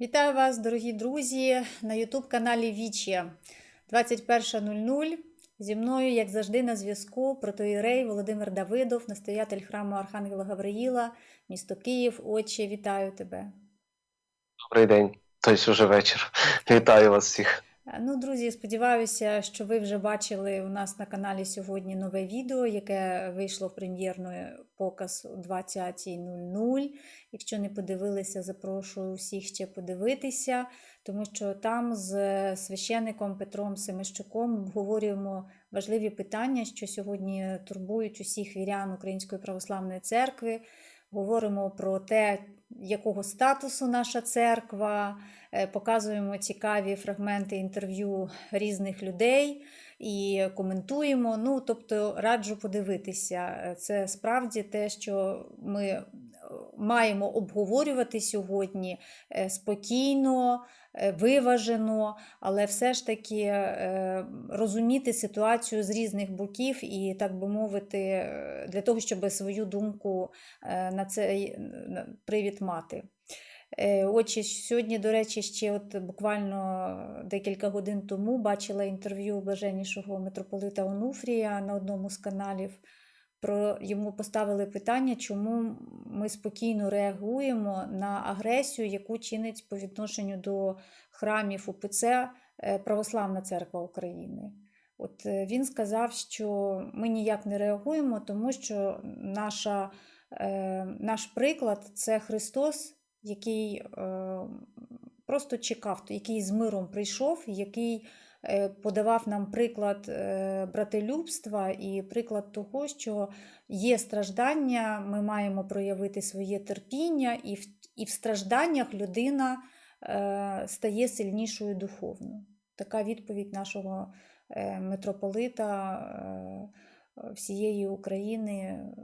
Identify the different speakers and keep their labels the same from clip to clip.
Speaker 1: Вітаю вас, дорогі друзі, на Ютуб-каналі Вічі 21.00. Зі мною, як завжди, на зв'язку протоїрей Володимир Давидов, настоятель храму Архангела Гавриїла, місто Київ. Отче, вітаю тебе.
Speaker 2: Добрий день, тобто вже вечір. Вітаю вас всіх.
Speaker 1: Ну, друзі, сподіваюся, що ви вже бачили у нас на каналі сьогодні нове відео, яке вийшло в прем'єрний показ о 20.00. Якщо не подивилися, запрошую всіх ще подивитися, тому що там з священником Петром Семищуком обговорюємо важливі питання, що сьогодні турбують усіх вірян Української православної церкви. Говоримо про те, якого статусу наша церква, е, показуємо цікаві фрагменти інтерв'ю різних людей і коментуємо. Ну, тобто, раджу подивитися. Це справді те, що ми е, маємо обговорювати сьогодні е, спокійно, е, виважено, але все ж таки е, розуміти ситуацію з різних боків і, так би мовити, для того, щоб свою думку на цей привід мати. Отже, сьогодні, до речі, ще от буквально декілька годин тому бачила інтерв'ю блаженнішого митрополита Онуфрія на одному з каналів. Про йому поставили питання, чому ми спокійно реагуємо на агресію, яку чинить по відношенню до храмів УПЦ е, Православна Церква України. От е, він сказав, що ми ніяк не реагуємо, тому що наша, е, наш приклад це Христос, який просто чекав, який з миром прийшов, який подавав нам приклад е, братолюбства і приклад того, що є страждання, ми маємо проявити своє терпіння, і в, і в стражданнях людина е, стає сильнішою духовно. Така відповідь нашого е, митрополита е, всієї України е,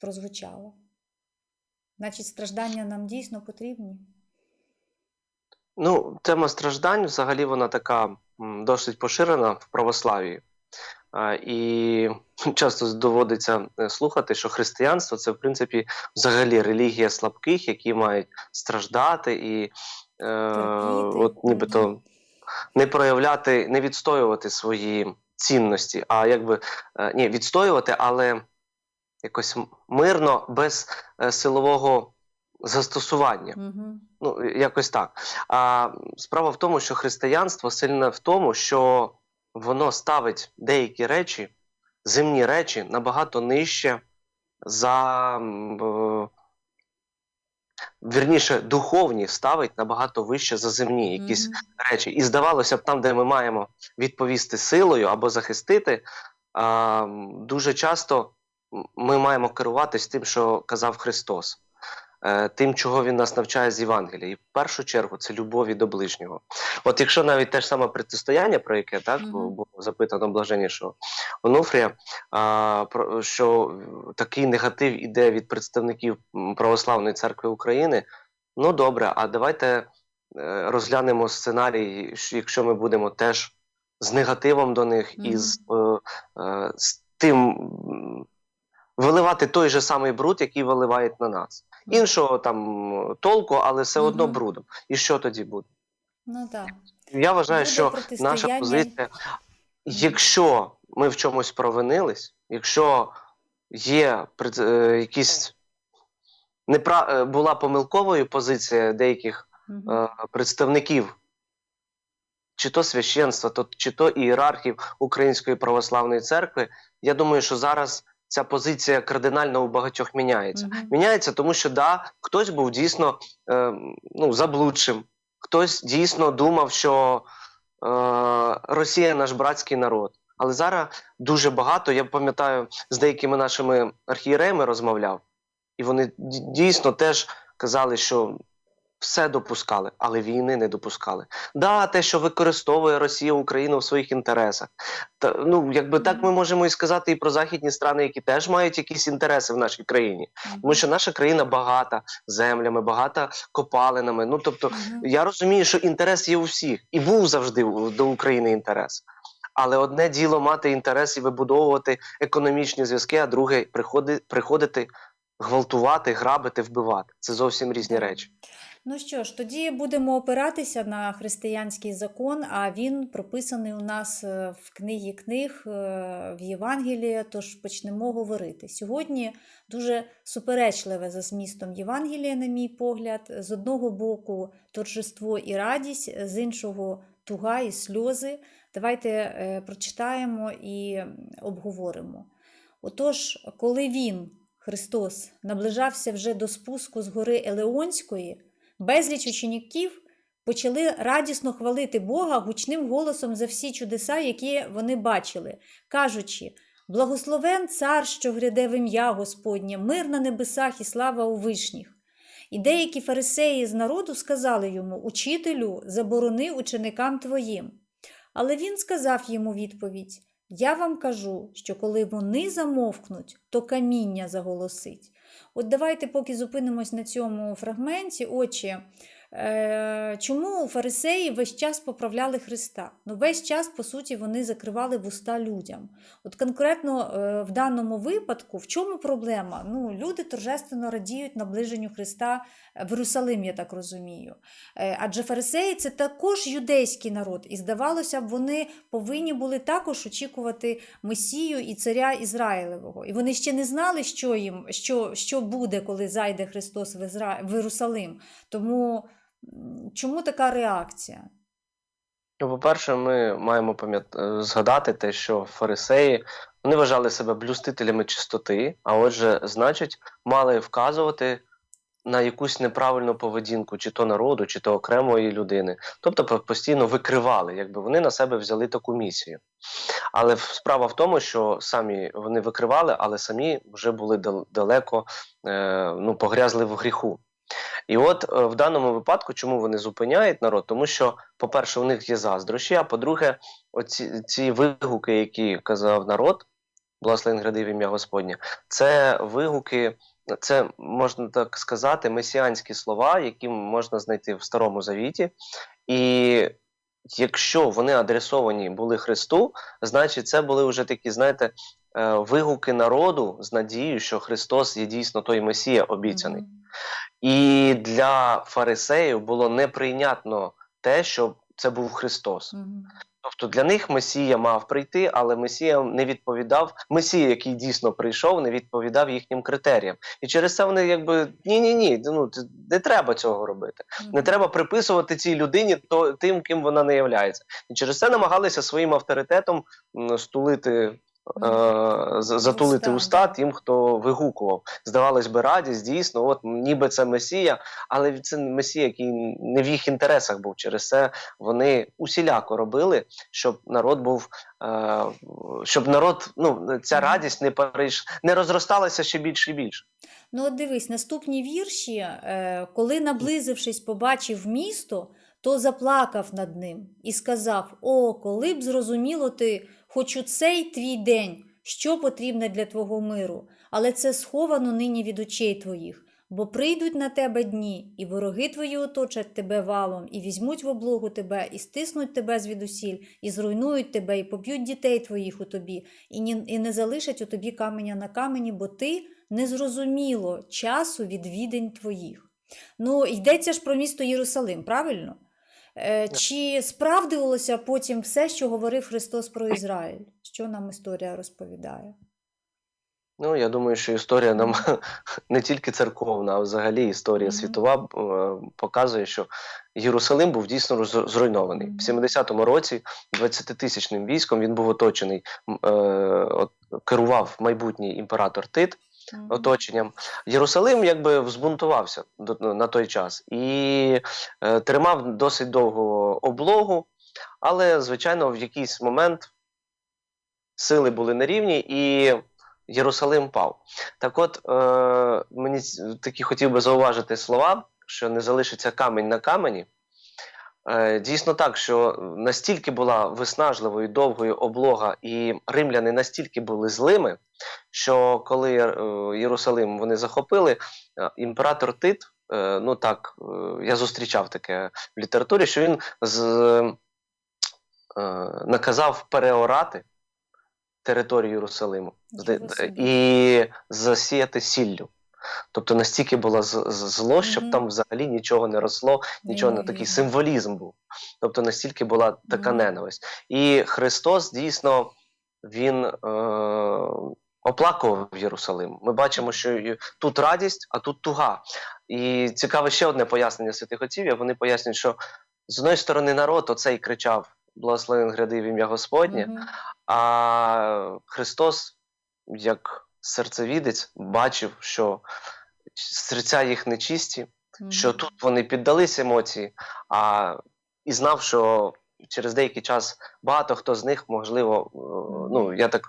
Speaker 1: прозвучала. Значить, страждання нам дійсно потрібні.
Speaker 2: Ну, тема страждань взагалі вона така досить поширена в православії. І часто доводиться е, слухати, що християнство це, в принципі, взагалі релігія слабких, які мають страждати і е, от нібито не проявляти, не відстоювати свої цінності, а якби е, ні, відстоювати, але якось мирно, без е, силового застосування.
Speaker 1: Угу.
Speaker 2: Ну, якось так. А справа в тому, що християнство сильне в тому, що воно ставить деякі речі, земні речі, набагато нижче за. е, Вірніше, духовні ставить набагато вище за земні якісь речі. І здавалося б, там, де ми маємо відповісти силою або захистити, а, дуже часто ми маємо керуватись тим, що казав Христос, тим, чого Він нас навчає з Євангелія. І в першу чергу це любові до ближнього. От якщо навіть те ж саме протистояння, про яке так
Speaker 1: Мгм.
Speaker 2: було запитано блаженнішого Онуфрія, а, про що такий негатив іде від представників Православної церкви України. Ну добре, а давайте е, розглянемо сценарій, якщо ми будемо теж з негативом до них і з, е, е, з тим виливати той же самий бруд, який виливають на нас. Іншого там толку, але все одно
Speaker 1: Мгм.
Speaker 2: брудом. І що тоді буде?
Speaker 1: Ну так.
Speaker 2: Я вважаю,
Speaker 1: Буде
Speaker 2: що наша позиція, якщо ми в чомусь провинились, якщо є е, якісь непра... е, була помилковою позиція деяких е, представників, чи то священства, то, чи то ієрархів Української православної церкви, я думаю, що зараз ця позиція кардинально у багатьох міняється.
Speaker 1: Мгм.
Speaker 2: Міняється, тому що да, хтось був дійсно е, ну, заблудшим, хтось дійсно думав, що е, Росія наш братський народ. Але зараз дуже багато, я пам'ятаю, з деякими нашими архієреями розмовляв, і вони дійсно теж казали, що все допускали, але війни не допускали. Да, те, що використовує Росія Україну в своїх інтересах. Та, ну, якби так ми можемо і сказати і про західні страни, які теж мають якісь інтереси в нашій країні. Тому що наша країна багата землями, багата копалинами. Ну тобто, я розумію, що інтерес є у всіх, і був завжди до України інтерес. Але одне діло мати інтерес і вибудовувати економічні зв'язки, а друге приходи, приходити гвалтувати, грабити, вбивати. Це зовсім різні речі.
Speaker 1: Ну що ж, тоді будемо опиратися на християнський закон, а він прописаний у нас е, в книгі книг е, в Євангелії, тож почнемо говорити. Сьогодні дуже суперечливе за змістом Євангелія, на мій погляд. З одного боку торжество і радість, з іншого туга і сльози. Давайте е, прочитаємо і обговоримо. Отож, коли він, Христос, наближався вже до спуску з гори Елеонської, безліч учнів почали радісно хвалити Бога гучним голосом за всі чудеса, які вони бачили, кажучи: Благословен цар, що гряде в ім'я Господнє, мир на небесах і слава у вишніх. І деякі фарисеї з народу сказали йому: Учителю, заборони ученикам твоїм. Але він сказав йому відповідь: Я вам кажу, що коли вони замовкнуть, то каміння заголосить. От давайте поки зупинимось на цьому фрагменті. Отче, е, чому фарисеї весь час поправляли Христа? Ну, весь час, по суті, вони закривали вуста людям. От конкретно е, в даному випадку, в чому проблема? Ну, люди торжественно радіють наближенню Христа в Єрусалим, я так розумію. Е, Адже фарисеї це також юдейський народ, і здавалося б, вони повинні були також очікувати Месію і царя Ізраїлевого. І вони ще не знали, що їм що, що буде, коли зайде Христос в, Єрусалим. Тому чому така реакція?
Speaker 2: Ну, по-перше, ми маємо е, згадати те, що фарисеї вони вважали себе блюстителями чистоти, а отже, значить, мали вказувати на якусь неправильну поведінку, чи то народу, чи то окремої людини. Тобто постійно викривали, якби вони на себе взяли таку місію. Але справа в тому, що самі вони викривали, але самі вже були далеко е, ну, погрязли в гріху. І от е, в даному випадку, чому вони зупиняють народ? Тому що, по-перше, у них є заздрощі, а по-друге, оці ці вигуки, які казав народ, благословен гради ім'я Господнє, це вигуки, це можна так сказати, месіанські слова, які можна знайти в Старому Завіті. І якщо вони адресовані були Христу, значить це були вже такі, знаєте, е, вигуки народу з надією, що Христос є дійсно той Месія обіцяний.
Speaker 1: Мгм.
Speaker 2: І для фарисеїв було неприйнятно те, що це був Христос.
Speaker 1: Мгм.
Speaker 2: Тобто для них Месія мав прийти, але Месія не відповідав. Месія, який дійсно прийшов, не відповідав їхнім критеріям. І через це вони якби ні, ні, ні, ну не треба цього робити. Не треба приписувати цій людині то тим, ким вона не являється. І через це намагалися своїм авторитетом стулити. Е, затулити
Speaker 1: Уста,
Speaker 2: тим, хто вигукував. Здавалось би, радість, дійсно, от ніби це Месія, але це Месія, який не в їх інтересах був. Через це вони усіляко робили, щоб народ був, е, щоб народ, ну ця радість не перейш, не розросталася ще більше і більше.
Speaker 1: Ну, от дивись, наступні вірші, е, коли наблизившись, побачив місто, то заплакав над ним і сказав: О, коли б зрозуміло ти, хоч у цей твій день, що потрібне для твого миру, але це сховано нині від очей твоїх. Бо прийдуть на тебе дні, і вороги твої оточать тебе валом, і візьмуть в облогу тебе, і стиснуть тебе звідусіль, і зруйнують тебе, і поб'ють дітей твоїх у тобі, і, не залишать у тобі каменя на камені, бо ти незрозуміло часу відвідень твоїх. Ну, йдеться ж про місто Єрусалим, правильно? Е, чи справдилося потім все, що говорив Христос про Ізраїль? Що нам історія розповідає?
Speaker 2: Ну я думаю, що історія нам не тільки церковна, а взагалі історія
Speaker 1: Мгм.
Speaker 2: світова е, показує, що Єрусалим був дійсно зруйнований.
Speaker 1: Мгм.
Speaker 2: В 70-му році 20-тисячним військом він був оточений, е, от, керував майбутній імператор Тит. Оточенням. Єрусалим якби взбунтувався на той час і е, тримав досить довго облогу, але, звичайно, в якийсь момент сили були нерівні і Єрусалим пав. Так от, е, мені такі хотів би зауважити слова, що не залишиться камінь на камені. Е, Дійсно так, що настільки була виснажливою довгою облога, і римляни настільки були злими, що коли е, Єрусалим вони захопили, е, імператор Тит, ну так, я зустрічав таке в літературі, що він з, наказав переорати територію Єрусалиму і засіяти сіллю. Тобто настільки було зло, щоб
Speaker 1: Мгм.
Speaker 2: там взагалі нічого не росло, нічого не такий символізм був. Тобто настільки була така
Speaker 1: Мгм.
Speaker 2: ненависть. І Христос дійсно він е, оплакував Єрусалим. Ми бачимо, що тут радість, а тут туга. І цікаве ще одне пояснення святих отців. Вони пояснюють, що з одної сторони народ оцей кричав Благословен гряди в ім'я Господнє,
Speaker 1: Мгм.
Speaker 2: а Христос, як серцевідець, бачив, що серця їх нечисті, що тут вони піддались емоції, а і знав, що через деякий час багато хто з них, можливо, е, ну я так.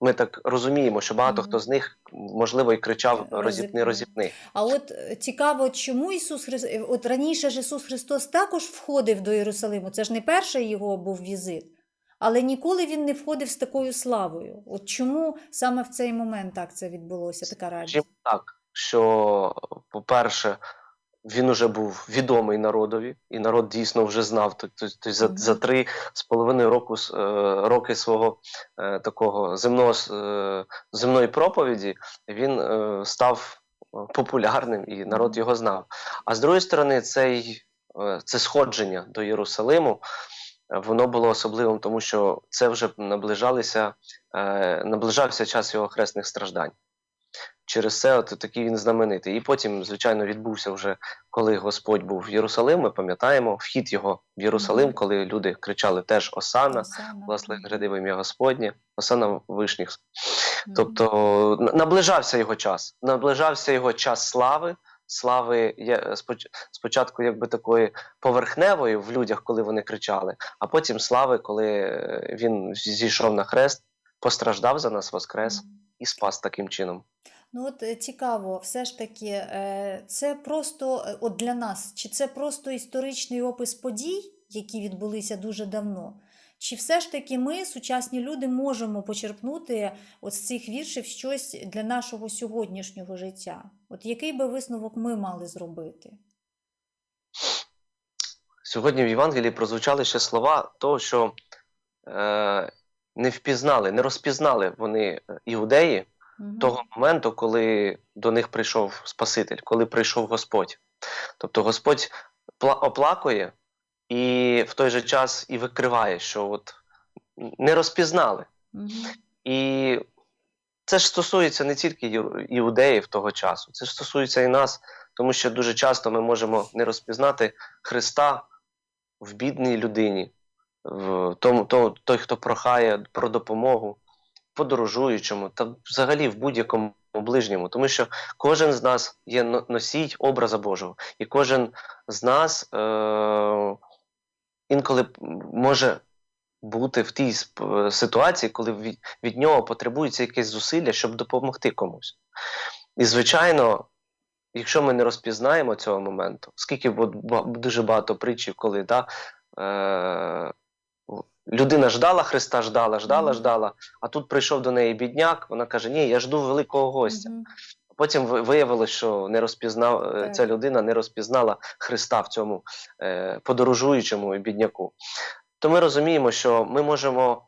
Speaker 2: Ми так розуміємо, що багато
Speaker 1: Мгм.
Speaker 2: хто з них, можливо, і кричав
Speaker 1: Розіпни.
Speaker 2: розіпни.
Speaker 1: А от е, цікаво, чому Ісус Христос, от раніше ж Ісус Христос також входив до Єрусалиму. Це ж не перший його був візит, але ніколи він не входив з такою славою. От чому саме в цей момент так це відбулося, така радість?
Speaker 2: Так, що, по-перше, він уже був відомий народові, і народ дійсно вже знав. Тобто тобто за, за три з половиною року, е, роки свого е, такого земного, е, земної проповіді він е, став е, популярним, і народ його знав. А з другої сторони, цей, е, це сходження до Єрусалиму. Воно було особливим, тому що це вже наближалися, е, наближався час його хресних страждань. Через це от такий він знаменитий. І потім, звичайно, відбувся вже, коли Господь був в Єрусалим. Ми пам'ятаємо вхід його в Єрусалим, коли люди кричали теж Осана, власне,
Speaker 1: Мгм.
Speaker 2: ім'я Господнє, Осана вишніх. Тобто наближався його час, наближався його час слави. Слави є споч- спочатку, якби такої поверхневої в людях, коли вони кричали, а потім слави, коли е, він зійшов на хрест, постраждав за нас, воскрес і спас таким чином.
Speaker 1: Ну от е, цікаво, все ж таки, е, це просто от для нас, чи це просто історичний опис подій, які відбулися дуже давно? Чи все ж таки ми, сучасні люди, можемо почерпнути от з цих віршів щось для нашого сьогоднішнього життя? От який би висновок ми мали зробити?
Speaker 2: Сьогодні в Євангелії прозвучали ще слова того, що е, не впізнали, не розпізнали вони е, іудеї
Speaker 1: Мгм.
Speaker 2: того моменту, коли до них прийшов Спаситель, коли прийшов Господь. Тобто Господь пла- оплакує і в той же час і викриває, що от не розпізнали.
Speaker 1: Мгм.
Speaker 2: І це ж стосується не тільки іудеїв того часу, це ж стосується і нас, тому що дуже часто ми можемо не розпізнати Христа в бідній людині, в тому, то, той, хто прохає про допомогу, подорожуючому та взагалі в будь-якому ближньому, тому що кожен з нас є носій образа Божого, і кожен з нас е- інколи може бути в тій ситуації, коли від, від нього потребується якесь зусилля, щоб допомогти комусь. І, звичайно, якщо ми не розпізнаємо цього моменту, скільки от дуже багато притчів, коли да, е, людина ждала Христа, ждала, ждала, ждала, а тут прийшов до неї бідняк, вона каже: Ні, я жду великого гостя. Потім ви- виявилось, що не розпізнав е,
Speaker 1: Так.
Speaker 2: ця людина не розпізнала Христа в цьому е, подорожуючому бідняку. То ми розуміємо, що ми можемо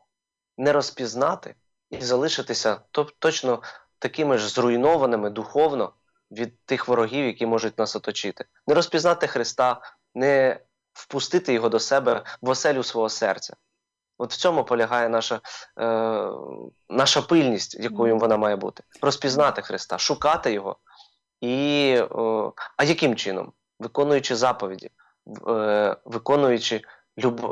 Speaker 2: не розпізнати і залишитися то- точно такими ж зруйнованими духовно від тих ворогів, які можуть нас оточити. Не розпізнати Христа, не впустити його до себе в оселю свого серця. От в цьому полягає наша, е, наша пильність, якою вона має бути. Розпізнати Христа, шукати його. І, е, а яким чином? Виконуючи заповіді, е, виконуючи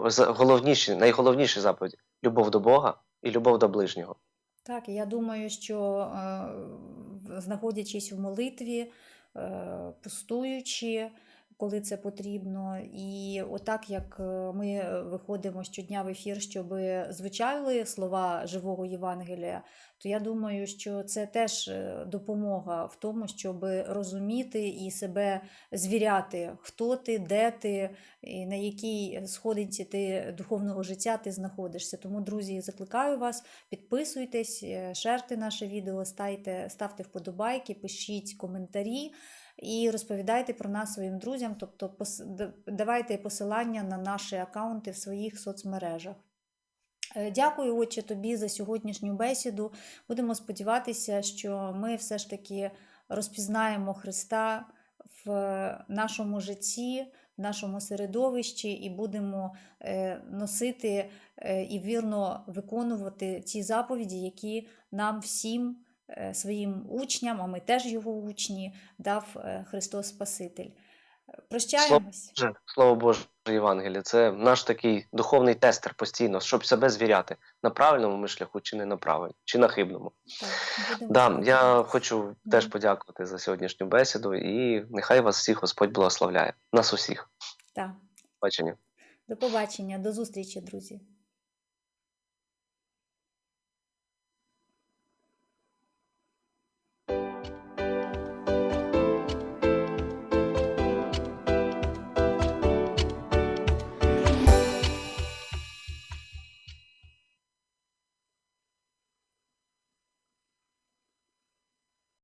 Speaker 2: за- головніші, найголовніші заповіді любов до Бога і любов до ближнього.
Speaker 1: Так, я думаю, що е, знаходячись в молитві, е, пустуючи, коли це потрібно, і отак як е, ми виходимо щодня в ефір, щоб звучали слова живого Євангелія, то я думаю, що це теж е, допомога в тому, щоб розуміти і себе звіряти, хто ти, де ти, і на якій сходинці ти духовного життя ти знаходишся. Тому, друзі, закликаю вас, підписуйтесь, е, шерте наше відео, ставте, ставте вподобайки, пишіть коментарі. І розповідайте про нас своїм друзям, тобто давайте посилання на наші аккаунти в своїх соцмережах. Е, Дякую, отче, тобі за сьогоднішню бесіду. Будемо сподіватися, що ми все ж таки розпізнаємо Христа в нашому житті, в нашому середовищі і будемо е, носити е, і вірно виконувати ті заповіді, які нам всім, своїм учням, а ми теж його учні, дав е, Христос Спаситель. Прощаємось.
Speaker 2: Боже, Слово Боже Євангеліє, це наш такий духовний тестер постійно, щоб себе звіряти на правильному ми шляху чи не на правильному, чи на хибному.
Speaker 1: Так,
Speaker 2: Да, я хочу теж подякувати за сьогоднішню бесіду і нехай вас всіх Господь благословляє. Нас усіх.
Speaker 1: Так.
Speaker 2: Бачення.
Speaker 1: До побачення, до зустрічі, друзі.